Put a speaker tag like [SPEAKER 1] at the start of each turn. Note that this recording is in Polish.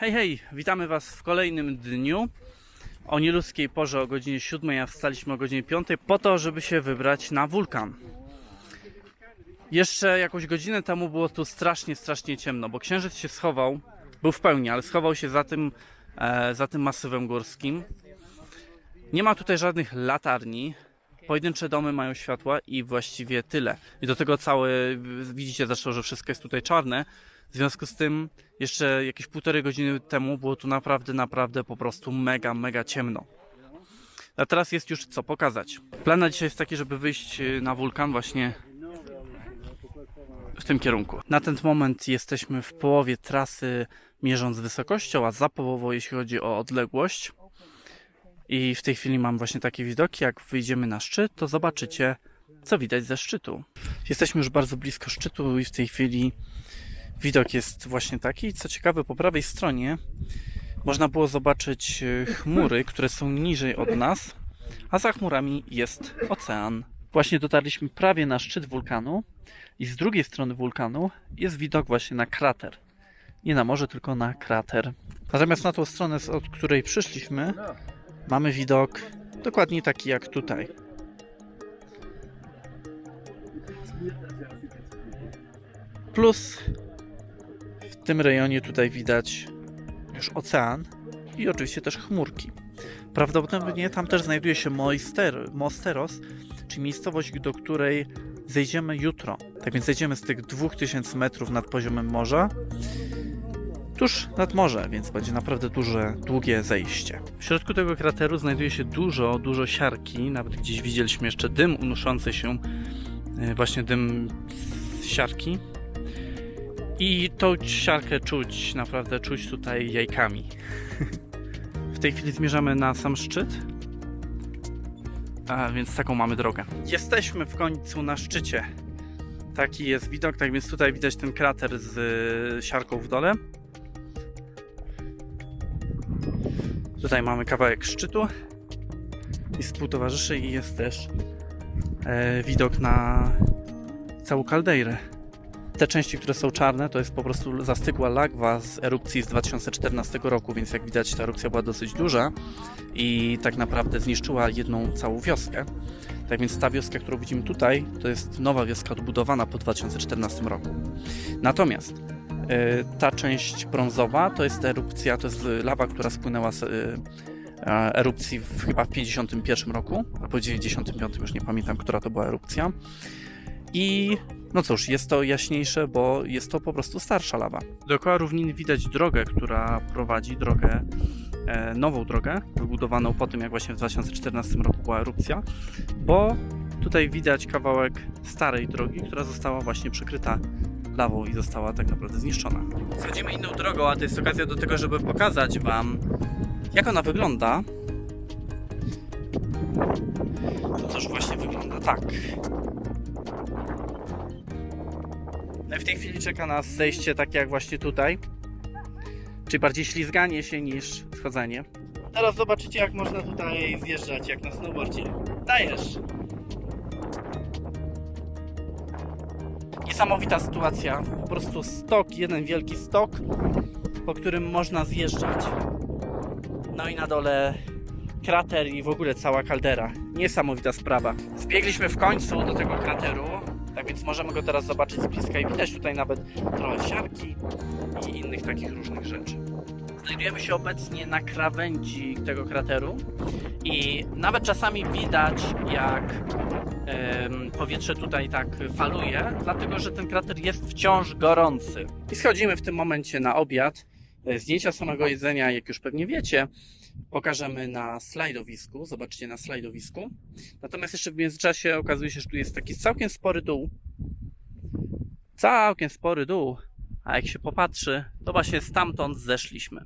[SPEAKER 1] Hej, hej, witamy Was w kolejnym dniu. O nieludzkiej porze o godzinie 7, a wstaliśmy o godzinie 5 po to, żeby się wybrać na wulkan. Jeszcze jakąś godzinę temu było tu strasznie, strasznie ciemno, bo księżyc się schował, był w pełni, ale schował się za tym, e, za tym masywem górskim. Nie ma tutaj żadnych latarni. Pojedyncze domy mają światła i właściwie tyle. I do tego całe, widzicie zresztą, że wszystko jest tutaj czarne. W związku z tym, jeszcze jakieś półtorej godziny temu było tu naprawdę, naprawdę po prostu mega, mega ciemno. A teraz jest już co pokazać. Plan na dzisiaj jest taki, żeby wyjść y, na wulkan właśnie w tym kierunku. Na ten moment jesteśmy w połowie trasy, mierząc wysokością, a za połową, jeśli chodzi o odległość. I w tej chwili mam właśnie takie widoki. Jak wyjdziemy na szczyt, to zobaczycie, co widać ze szczytu. Jesteśmy już bardzo blisko szczytu i w tej chwili widok jest właśnie taki. Co ciekawe, po prawej stronie można było zobaczyć e, chmury, które są niżej od nas, a za chmurami jest ocean. Właśnie dotarliśmy prawie na szczyt wulkanu i z drugiej strony wulkanu jest widok właśnie na krater. Nie na morze, tylko na krater. Natomiast na tą stronę, od której przyszliśmy, mamy widok dokładnie taki jak tutaj. Plus tym rejonie tutaj widać już ocean i oczywiście też chmurki. Prawdopodobnie tam też znajduje się Moister, Mosteros, czyli miejscowość, do której zejdziemy jutro. Tak więc zejdziemy z tych 2000 metrów nad poziomem morza tuż nad morze, więc będzie naprawdę duże, długie zejście. W środku tego krateru znajduje się dużo, dużo siarki. Nawet gdzieś widzieliśmy jeszcze dym unoszący się, e, właśnie dym z siarki. I tą siarkę czuć, naprawdę czuć tutaj jajkami. W tej chwili zmierzamy na sam szczyt. A więc taką mamy drogę. Jesteśmy w końcu na szczycie. Taki jest widok, tak więc tutaj widać ten krater z e, siarką w dole. Tutaj mamy kawałek szczytu i współtowarzyszy i jest też e, widok na całą kaldeirę. Te części, które są czarne, to jest po prostu zastygła lagwa z erupcji z 2014 roku, więc jak widać ta erupcja była dosyć duża i tak naprawdę zniszczyła jedną całą wioskę. Tak więc ta wioska, którą widzimy tutaj, to jest nowa wioska odbudowana po 2014 roku. Natomiast e, ta część brązowa to jest erupcja, to jest lawa, która spłynęła z e, e, erupcji w, chyba w 51 roku, albo 95, już nie pamiętam, która to była erupcja. I no cóż, jest to jaśniejsze, bo jest to po prostu starsza lawa. Dookoła równiny widać drogę, która prowadzi drogę, e, nową drogę, wybudowaną po tym, jak właśnie w 2014 roku była erupcja, bo tutaj widać kawałek starej drogi, która została właśnie przykryta lawą i została tak naprawdę zniszczona. Schodzimy inną drogą, a to jest okazja do tego, żeby pokazać Wam, jak ona wygląda. To też właśnie wygląda tak. W tej chwili czeka nas zejście takie jak właśnie tutaj. Czyli bardziej ślizganie się niż schodzenie. Teraz zobaczycie jak można tutaj zjeżdżać jak na snowboardzie. Dajesz! Niesamowita sytuacja. Po prostu stok, jeden wielki stok, po którym można zjeżdżać. No i na dole krater i w ogóle cała kaldera. Niesamowita sprawa. Zbiegliśmy w końcu do tego krateru, tak więc możemy go teraz zobaczyć z bliska i widać tutaj nawet trochę siarki i innych takich różnych rzeczy. Znajdujemy się obecnie na krawędzi tego krateru i nawet czasami widać jak powietrze tutaj tak faluje, dlatego że ten krater jest wciąż gorący. I schodzimy w tym momencie na obiad. E, Zdjęcia samego jedzenia, jak już pewnie wiecie, pokażemy na slajdowisku. Zobaczcie na slajdowisku. Natomiast jeszcze w międzyczasie okazuje się, że tu jest taki całkiem spory dół. Całkiem spory dół. A jak się popatrzy, to właśnie stamtąd zeszliśmy.